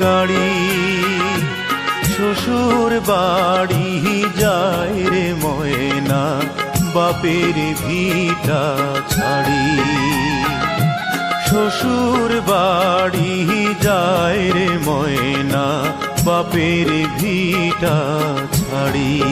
গাড়ি, শ্বশুর বাড়ি যায় রে ময়না, বাপের ভিটা ছাড়ি। শ্বশুর বাড়ি যায় রে ময়না, বাপের ভিটা ছাড়ি।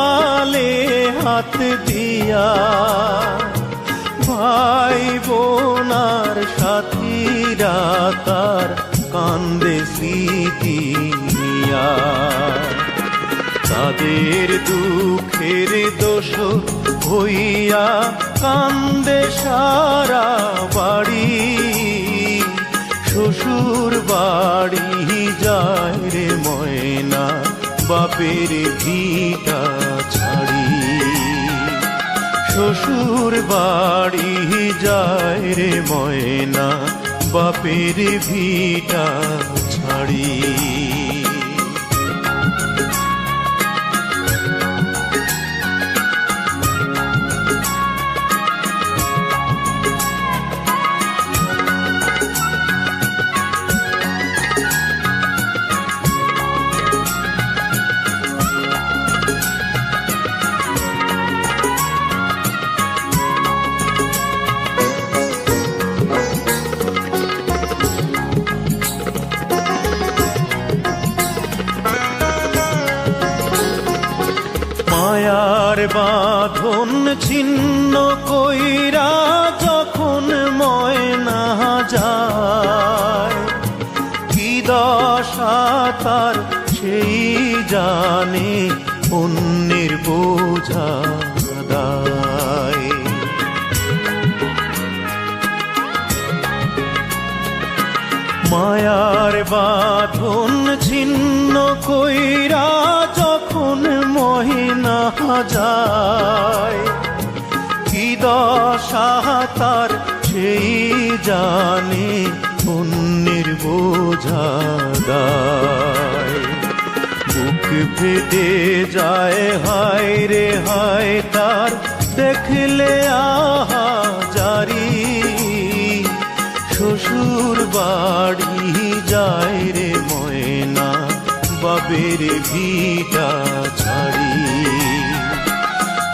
কপালে হাত দিয়া ভাই বোনার সাথীরা তার কান্দে স্মৃতি নিয়া তাদের দুঃখের দোষ হইয়া কান্দে সারা বাড়ি শ্বশুর বাড়ি যায় রে ময়না, বাপের ভিটা শ্বশুর বাড়ি যায় রে ময়না বাপের ভিটা ছাড়ি। বাঁধন ছিন্ন কইরা যখন ময়না যায়, কি দশা তার সেই জানে অন্যের বোঝা মায়ার বাঁধন ছিন্ন কইরা যায়। কি দশা তার সেই জানে অন্যের বোঝা দায়। বুক যায়, হায় রে হায় তার। দেখলে আহা জারি। শ্বশুর বাড়ি যায় রে ময়না, বাবের ভিটা ছাড়ি।